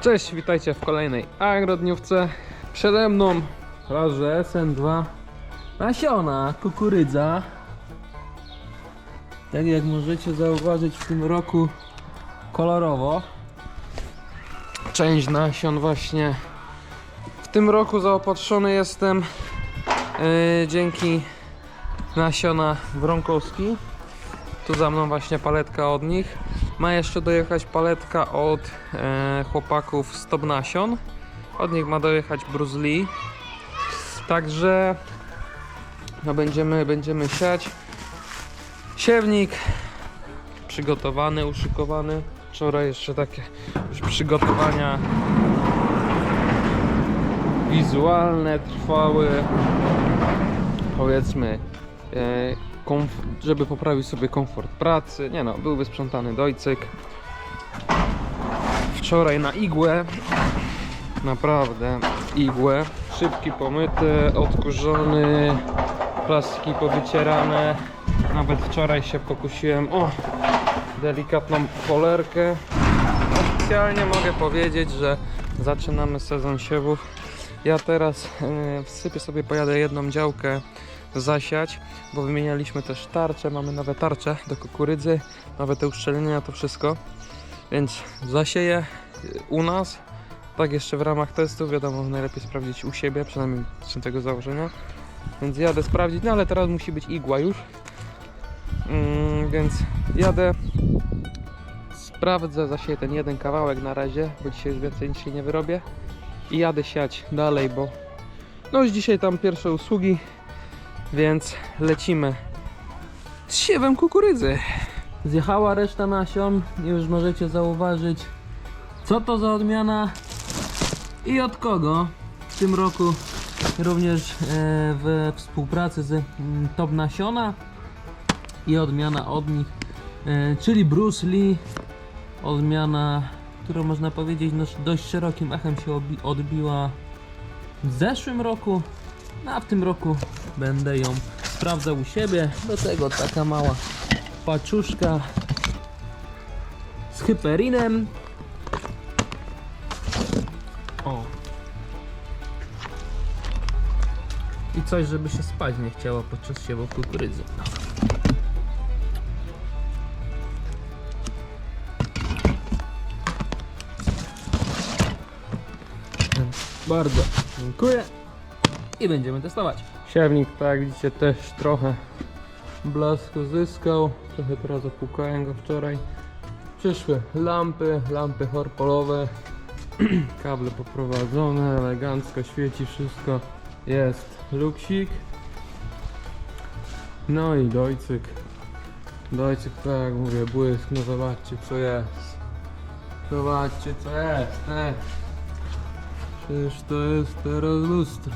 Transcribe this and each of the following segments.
Cześć, witajcie w kolejnej agrodniówce. Przede mną raz, że SN2 nasiona, kukurydza. Tak jak możecie zauważyć w tym roku kolorowo. Część nasion właśnie w tym roku zaopatrzony jestem yy, dzięki nasiona Bronkowski. Tu za mną właśnie paletka od nich. Ma jeszcze dojechać paletka od e, chłopaków Stop Nasion. Od nich ma dojechać Bruce Lee. Także no będziemy, będziemy siać. Siewnik przygotowany, uszykowany. Wczoraj jeszcze takie już przygotowania wizualne trwały. Powiedzmy e, żeby poprawić sobie komfort pracy. Nie no, był wysprzątany dojcyk. Wczoraj na igłę. Naprawdę, igłę. Szybki pomyty, odkurzony, plastiki powycierane. Nawet wczoraj się pokusiłem o delikatną polerkę. Oficjalnie mogę powiedzieć, że zaczynamy sezon siewów. Ja teraz e, wsypię sobie, pojadę jedną działkę zasiać, bo wymienialiśmy też tarcze, mamy nowe tarcze do kukurydzy, nowe te uszczelnienia, to wszystko. Więc zasieję y, u nas, tak jeszcze w ramach testu, wiadomo, najlepiej sprawdzić u siebie, przynajmniej z tego założenia. Więc jadę sprawdzić, no ale teraz musi być igła już. Mm, więc jadę, sprawdzę, zasieję ten jeden kawałek na razie, bo dzisiaj już więcej nic się nie wyrobię. I jadę siać dalej, bo no już dzisiaj tam pierwsze usługi, więc lecimy z siewem kukurydzy. Zjechała reszta nasion, już możecie zauważyć co to za odmiana i od kogo. W tym roku również e, we współpracy z mm, Top Nasiona i odmiana od nich, e, czyli Bruce Lee. Odmiana, którą można powiedzieć no, dość szerokim echem się odbiła w zeszłym roku, no a w tym roku będę ją sprawdzał u siebie. Do tego taka mała paczuszka z hyperinem. O. I coś, żeby się spać nie chciało podczas siewu kukurydzy. Bardzo dziękuję i będziemy testować. Siewnik, tak widzicie, też trochę blasku zyskał. Trochę teraz opłukałem go wczoraj. Przyszły lampy, lampy horpolowe. Kable poprowadzone, elegancko świeci wszystko. Jest luksik. No i dojcyk. Dojcyk, tak jak mówię, błysk. No zobaczcie co jest. Zobaczcie co jest. E. Przecież to jest teraz lustro.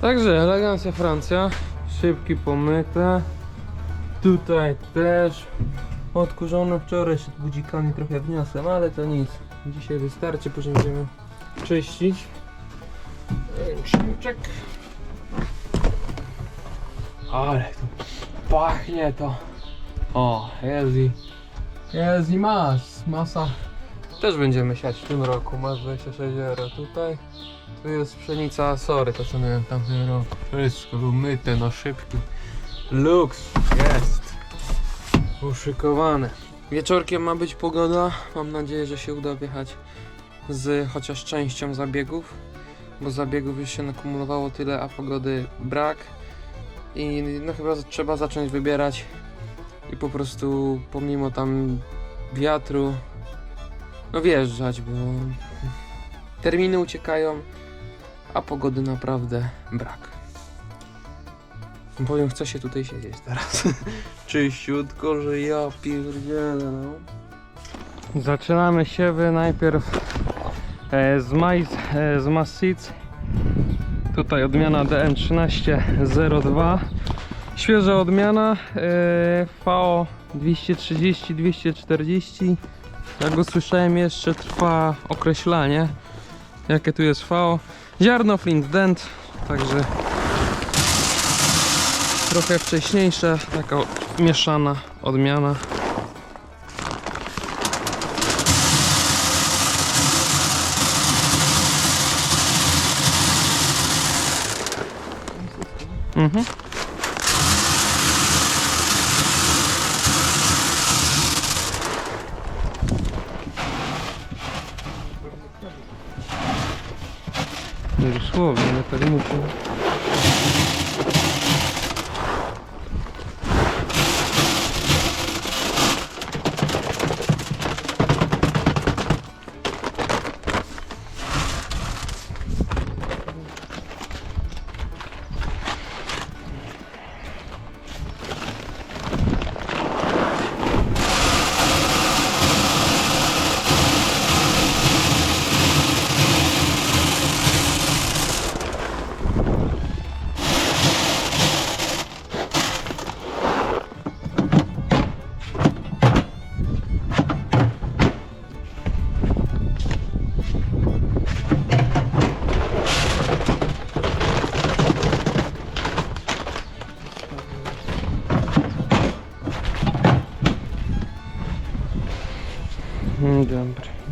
Także elegancja Francja, szybki pomyte. Tutaj też odkurzone. Wczoraj się budzikami trochę wniosłem, ale to nic. Dzisiaj wystarczy, później będziemy czyścić. Ręczniczek. Ale tu pachnie to. O, jest jest i mas, masa. Też będziemy siać w tym roku, masz 26 euro tutaj. Tu jest pszenica, sorry, to co miałem w tym roku. Wszystko umyte, no szybki. Luks, jest. Uszykowane. Wieczorkiem ma być pogoda. Mam nadzieję, że się uda wjechać z chociaż częścią zabiegów, bo zabiegów już się nakumulowało tyle, a pogody brak. I no chyba trzeba zacząć wybierać po prostu pomimo tam wiatru no wjeżdżać, bo terminy uciekają, a pogody naprawdę brak. Powiem, chce się tutaj siedzieć teraz. Czyściutko, że ja pierdzielę, no. Zaczynamy siewy najpierw e, z mais, e, z Massic. Tutaj odmiana DN1302. Świeża odmiana e, VO 230-240. Jak usłyszałem jeszcze trwa określanie jakie tu jest VO. Ziarno Flint Dent, także trochę wcześniejsze, taka mieszana odmiana. Mhm. No Dosłownie, no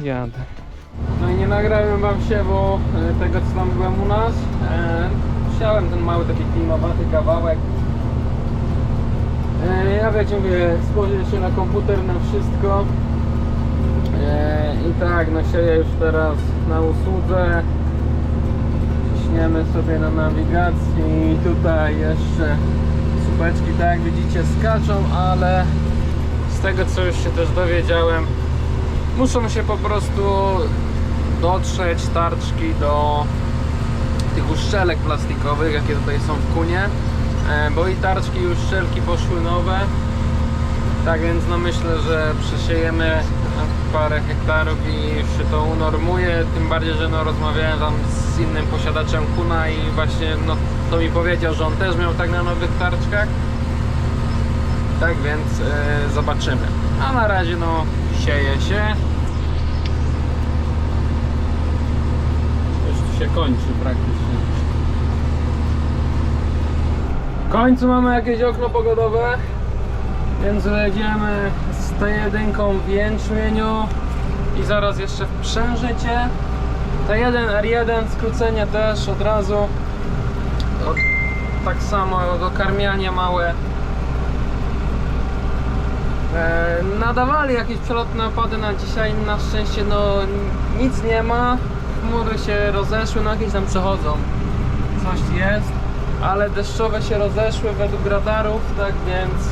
jadę. No i nie nagrałem wam się, bo e, tego co tam byłem u nas. E, ten mały taki filmowaty kawałek. E, ja wiecie, mówię, spojrzeć się na komputer, na wszystko. E, I tak, no sieję już teraz na usłudze. Ciśniemy sobie na nawigacji i tutaj jeszcze słupeczki, tak jak widzicie, skaczą, ale z tego co już się też dowiedziałem, muszą się po prostu dotrzeć tarczki do tych uszczelek plastikowych, jakie tutaj są w kunie, e, bo i tarczki i uszczelki poszły nowe. Tak więc no myślę, że przesiejemy parę hektarów i już się to unormuje, tym bardziej, że no rozmawiałem tam z innym posiadaczem kuna i właśnie no to mi powiedział, że on też miał tak na nowych tarczkach. Tak więc e, zobaczymy. A na razie no sieje się. Już się kończy praktycznie. W końcu mamy jakieś okno pogodowe, więc jedziemy z T1 w jęczmieniu i zaraz jeszcze w przężycie. T1, R1, skrócenie też od razu. Tak samo dokarmianie małe. E, nadawali jakieś przelotne opady na dzisiaj, na szczęście no nic nie ma. Chmury się rozeszły, no jakieś tam przechodzą. Coś jest, ale deszczowe się rozeszły według radarów, tak więc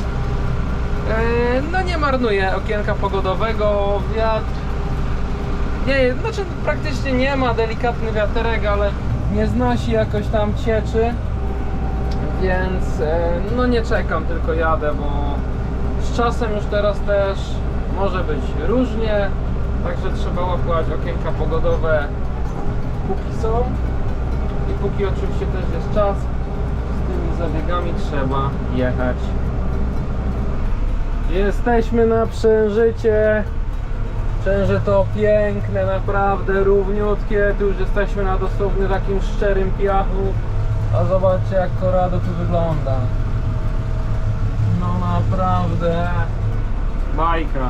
e, no nie marnuje okienka pogodowego, wiatr nie, znaczy praktycznie nie ma, delikatny wiaterek, ale nie znosi jakoś tam cieczy więc e, no nie czekam, tylko jadę, bo z czasem już teraz też może być różnie, także trzeba łapać okienka pogodowe póki są i póki oczywiście też jest czas, z tymi zabiegami trzeba jechać. Jesteśmy na Przężycie. Przęże to piękne, naprawdę równiutkie. Tu już jesteśmy na dosłownie takim szczerym piachu. A zobaczcie jak Corrado tu wygląda. Naprawdę bajka.